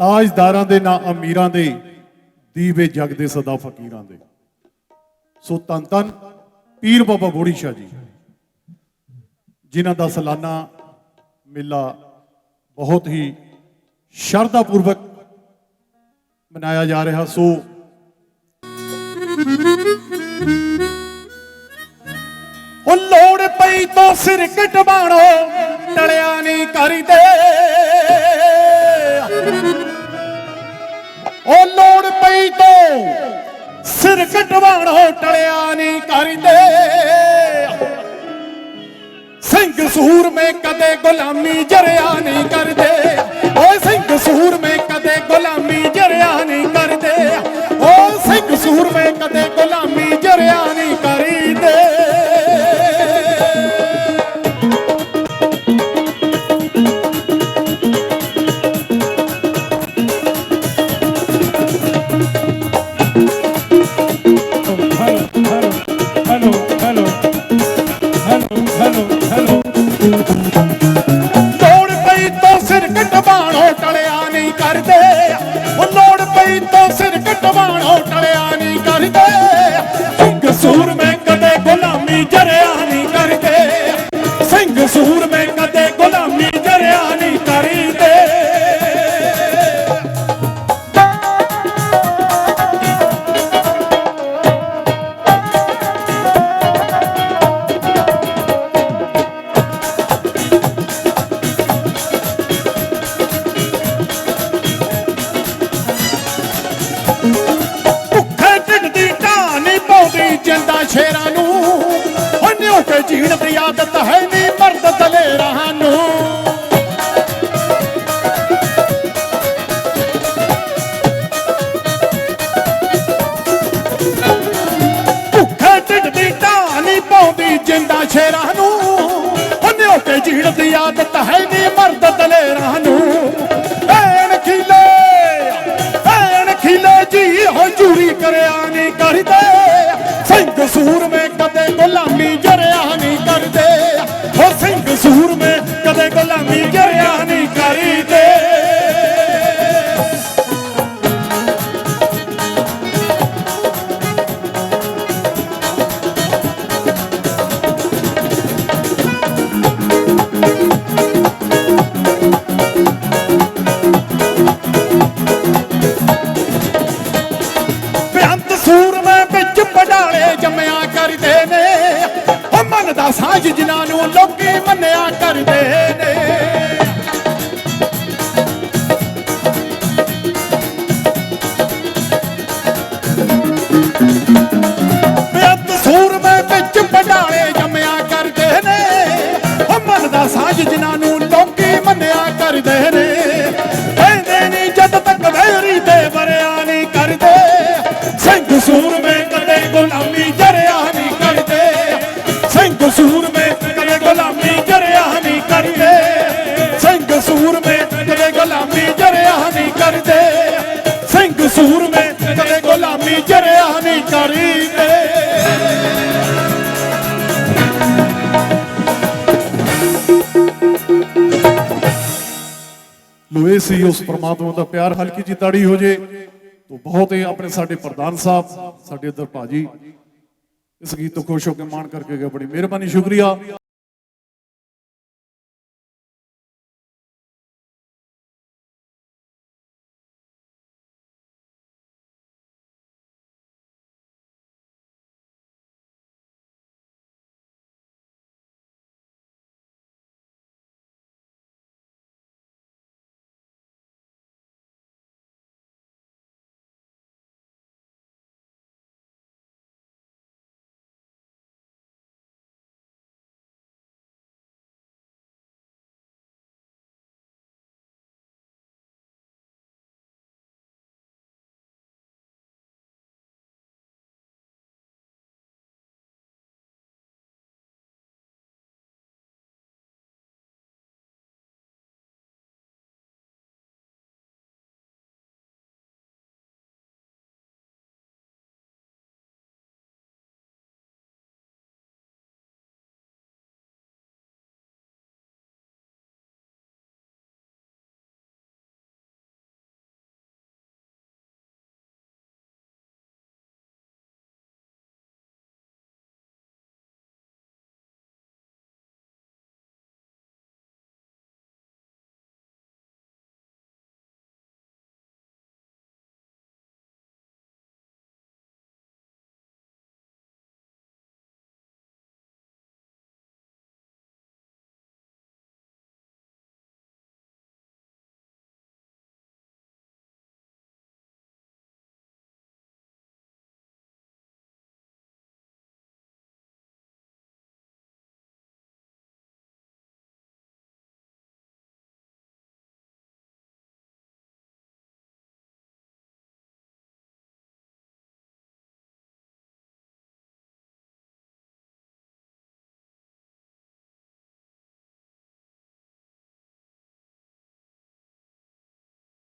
ਤਾਜਦਾਰਾਂ ਦੇ ਨਾ ਅਮੀਰਾਂ ਦੇ, ਦੀਵੇ ਜਗਦੇ ਸਦਾ ਫਕੀਰਾਂ ਦੇ। ਸੋ ਤਨ ਤਨ ਪੀਰ ਬਾਬਾ ਬੋੜੀ ਸ਼ਾਹ ਜੀ, ਜਿਨ੍ਹਾਂ ਦਾ ਸਾਲਾਨਾ ਮੇਲਾ ਬਹੁਤ ਹੀ ਸ਼ਰਧਾ ਪੂਰਵਕ ਮਨਾਇਆ ਜਾ ਰਿਹਾ। ਸੋ ਉਹ ਲੋੜ ਪਈ ਤੋਂ ਸਿਰ ਕਟਵਾਣੋ ਟਲਿਆ ਨਹੀਂ ਕਰੀਦੇ। ਉਹ ਲੋੜ ਪਈ ਤੋਂ ਸਿਰ ਕਟਵਾਣੋ ਟਲਿਆ ਨਹੀਂ ਕਰਦੇ। ਸਿੰਘ ਸੂਰ ਮੈਂ ਕਦੇ ਗੁਲਾਮੀ ਜਰਿਆ ਨਹੀਂ ਕਰਦੇ। ਓਏ ਸਿੰਘ ਸੂਰ ਮੇ ਕਟਵਾਣੋ ਨਹੀਂ ਕਰਦੇ। ਜੀਣ ਹੈ। ਮੇ ਕਦੇ ਗੁਲਾਮੀ ਜਰਿਆ ਨਹੀਂ ਕਰੀਦੇ। ਸੂਰਮੇ ਵਿੱਚ ਪਡਾਲੇ ਜੰਮਿਆ ਕਰਦੇ ਨੇ। ਉਹ ਦਾ ਸਾਂਝ ਜਿਨ੍ਹਾਂ ਨੂੰ ਮੰਨਿਆ ਕਰਦੇ ਨੇ। ਕਹਿੰਦੇ ਨਹੀਂ ਜਦ ਤੱਕ ਵੈਰੀ ਤੇ ਵਰਿਆ ਨਹੀਂ ਕਰਦੇ। ਸਿੰਘ ਸੂਰਮੇ ਕਦੇ ਗੁਲਾਮੀ ਜਰਿਆ ਨਹੀਂ ਕਰਦੇ। ਸਿੰਘ ਸੂਰਮੇ ਕਦੇ ਗੁਲਾਮੀ ਜਰਿਆ ਨਹੀਂ ਕਰਦੇ। ਸਿੰਘ ਸੂਰਮੇ ਕਦੇ ਗੁਲਾਮੀ ਜਰਿਆ ਨਹੀਂ ਕਰਦੇ। ਸਿੰਘ ਸੂਰਮੇ ਕਦੇ ਗੁਲਾਮੀ ਜਰਿਆ ਨਹੀਂ ਕਰੀਦੇ। ਲੋਏ ਸੀ, ਉਸ ਪਰਮਾਤਮਾ ਦਾ ਪਿਆਰ, ਹਲਕੀ ਜੀ ਤਾੜੀ ਹੋ ਜੇ, ਤੋ ਬਹੁਤ ਹੀ ਆਪਣੇ ਸਾਡੇ ਪ੍ਰਧਾਨ ਸਾਹਿਬ, ਸਾਡੇ ਇੱਧਰ ਭਾਜੀ, ਇਸ ਗੀਤ ਤੋਂ ਖੁਸ਼ ਹੋ ਕੇ ਮਾਣ ਕਰਕੇ ਗਏ ਬੜੀ ਮਿਹਰਬਾਨੀ, ਸ਼ੁਕਰੀਆ।